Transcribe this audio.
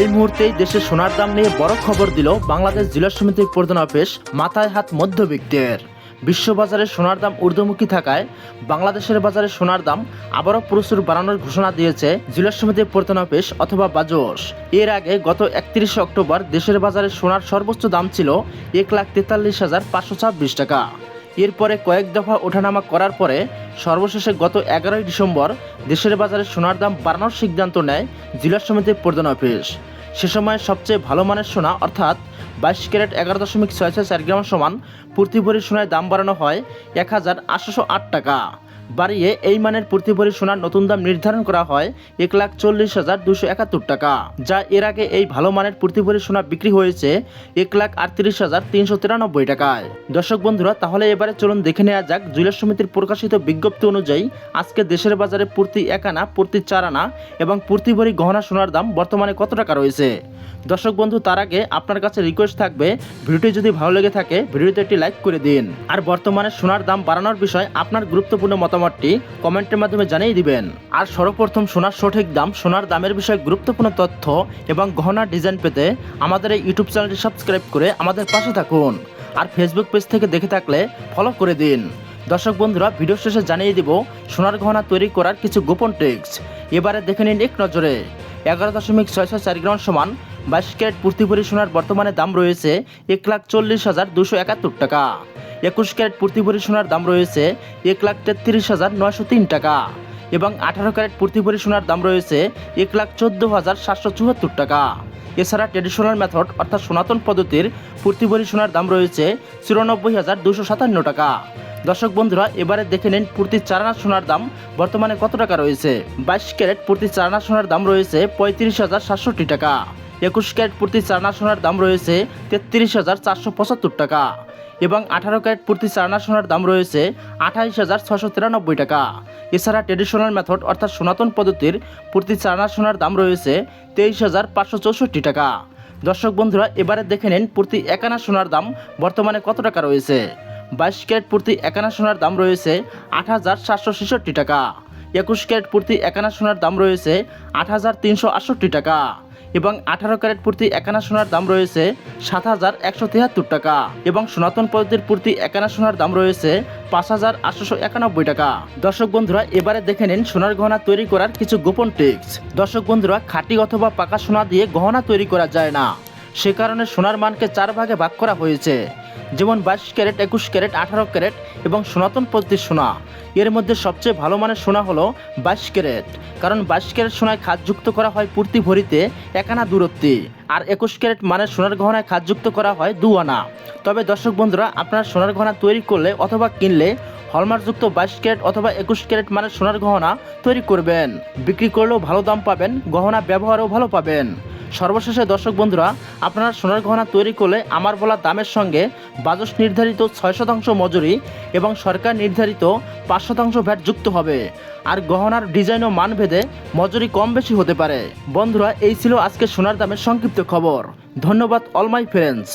এই মুহূর্তেই দেশের সোনার দাম নিয়ে বড় খবর দিল বাংলাদেশ জেলা সমিতির প্রধান অফিস মাথায় হাত মধ্যবিত্তের। বিশ্ববাজারে সোনার দাম ঊর্ধ্বমুখী থাকায় বাংলাদেশের বাজারে সোনার দাম আবারও প্রচুর বাড়ানোর ঘোষণা দিয়েছে জেলা সমিতির প্রধান অফিস অথবা বাজোস এর আগে গত একত্রিশে অক্টোবর দেশের বাজারে সোনার সর্বোচ্চ দাম ছিল এক লাখ তেতাল্লিশ হাজার পাঁচশো ছাব্বিশ টাকা। এরপরে কয়েক দফা ওঠানামা করার পরে সর্বশেষে গত এগারোই ডিসেম্বর দেশের বাজারে সোনার দাম বাড়ানোর সিদ্ধান্ত নেয় জেলা সমিতির প্রধান অফিস। সে সময় সবচেয়ে ভালো মানের সোনা, অর্থাৎ বাইশ ক্যারেট এগারো দশমিক ছয় ছয় চার গ্রাম সমান প্রতি ভরি সোনায় দাম বাড়ানো হয় এক হাজার আটশোশো আট টাকা। বাড়িয়ে এই মানের প্রতি সোনার নতুন দাম নির্ধারণ করা হয় এক লাখ চল্লিশ হাজার দুশো একাত্তর টাকা, যা এর আগে এই ভালো মানের প্রতি ভরি সোনা বিক্রি হয়েছে এক লাখ আটত্রিশ হাজার তিনশো তিরানব্বই টাকায়। দর্শক বন্ধুরা, তাহলে এবারে চলুন দেখে নেওয়া যাক জুয়েলার সমিতির প্রকাশিত বিজ্ঞপ্তি অনুযায়ী আজকে দেশের বাজারে প্রতি এক আনা, প্রতি চার আনা এবং প্রতি ভরি গহনা সোনার দাম বর্তমানে কত টাকা রয়েছে। দর্শক বন্ধু, তার আগে আপনার কাছে রিকোয়েস্ট থাকবে, ভিডিওটি যদি ভালো লেগে থাকে, ভিডিওতে একটি লাইক করে দিন। আর বর্তমানে সোনার দাম বাড়ানোর বিষয় আপনার গুরুত্বপূর্ণ মতামতটি কমেন্টের মাধ্যমে জানিয়ে দিবেন। আর সর্বপ্রথম সোনার সঠিক দাম, সোনার দামের বিষয়ে গুরুত্বপূর্ণ তথ্য এবং গহনার ডিজাইন পেতে আমাদের এই ইউটিউব চ্যানেলটি সাবস্ক্রাইব করে আমাদের পাশে থাকুন। আর ফেসবুক পেজ থেকে দেখে থাকলে ফলো করে দিন। দর্শক বন্ধুরা, ভিডিও শেষে জানিয়ে দিব, সোনার গহনা তৈরি করার কিছু গোপন টিপস এবারে দেখে নিন এক নজরে। এগারো দশমিক ছয় ছয় চার গ্রাম সমান বাইশ ক্যারেট প্রতি ভরি সোনার বর্তমানে দাম রয়েছে এক লাখ চল্লিশ হাজার দুশো একাত্তর টাকা। একুশ ক্যারেট প্রতি ভরি সোনার দাম রয়েছে এক লাখ তেত্রিশ হাজার নয়শো তিন টাকা এবং আঠারো ক্যারেট প্রতি ভরি সোনার দাম রয়েছে এক লাখ চোদ্দ হাজার সাতশো চুয়াত্তর টাকা। এছাড়া ট্রেডিশনাল মেথড অর্থাৎ সনাতন পদ্ধতির প্রতি ভরি সোনার দাম রয়েছে চুরানব্বই হাজার দুশো সাতান্ন টাকা। দর্শক বন্ধুরা, এবারে দেখে নিন প্রতি চারানা সোনার দাম বর্তমানে কত টাকা রয়েছে। বাইশ ক্যারেট প্রতি চারানা সোনার দাম রয়েছে পঁয়ত্রিশ হাজার সাতষট্টি টাকা। একুশ ক্যারেট প্রতি চারনা সোনার দাম রয়েছে তেত্রিশ হাজার চারশো পঁচাত্তর টাকা এবং আঠারো ক্যারেট প্রতি চারনা সোনার দাম রয়েছে আঠাইশ হাজার ছশো তিরানব্বই টাকা। এছাড়া ট্রেডিশনাল মেথড অর্থাৎ সনাতন পদ্ধতির প্রতি চারনা সোনার দাম রয়েছে তেইশ হাজার পাঁচশো চৌষট্টি টাকা। দর্শক বন্ধুরা, এবারে দেখে নিন প্রতি একানা সোনার দাম বর্তমানে কত টাকা রয়েছে। বাইশ ক্যারেট প্রতি একানা সোনার দাম রয়েছে আট হাজার সাতশো ছেষট্টি টাকা। একুশ ক্যারেট প্রতি একানা সোনার দাম রয়েছে আট হাজার তিনশো আটষট্টি টাকা। এবং আঠারো ক্যারেট প্রতি একানা সোনার দাম রয়েছে সাত হাজার একশো তিয়াত্তর টাকা। এবং সনাতন পদ্ধতির প্রতি একানা সোনার দাম রয়েছে পাঁচ হাজার আটশোশো একানব্বই টাকা। দর্শক বন্ধুরা, এবারে দেখে নিন সোনার গহনা তৈরি করার কিছু গোপন টিপস। দর্শক বন্ধুরা, খাঁটি অথবা পাকা সোনা দিয়ে গহনা তৈরি করা যায় না। সে কারণে সোনার মানকে চার ভাগে ভাগ করা হয়েছে। যেমন বাইশ ক্যারেট, একুশ ক্যারেট, আঠারো ক্যারেট এবং সনাতন পদ্ধতির সোনা। এর মধ্যে সবচেয়ে ভালো মানের সোনা হলো বাইশ ক্যারেট। কারণ বাইশ ক্যারেট সোনায় খাদযুক্ত করা হয় প্রতি ভরিতে এক আনা দূরত্বে। আর একুশ ক্যারেট মানের সোনার গহনায় খাদযুক্ত করা হয় দু আনা। তবে দর্শক বন্ধুরা, আপনার সোনার গহনা তৈরি করলে অথবা কিনলে হলমার্কযুক্ত বাইশ ক্যারেট অথবা একুশ ক্যারেট মানের সোনার গহনা তৈরি করবেন। বিক্রি করলেও ভালো দাম পাবেন, গহনা ব্যবহারও ভালো পাবেন। সর্বশেষে দর্শক বন্ধুরা, আপনারা সোনার গহনা তৈরি করলে আমার বলা দামের সঙ্গে বাজস নির্ধারিত ছয় শতাংশ মজুরি এবং সরকার নির্ধারিত পাঁচ শতাংশ ভ্যাট যুক্ত হবে। আর গহনার ডিজাইন ও মান ভেদে মজুরি কম বেশি হতে পারে। বন্ধুরা, এই ছিল আজকে সোনার দামের সংক্ষিপ্ত খবর। ধন্যবাদ অল মাই ফ্রেন্ডস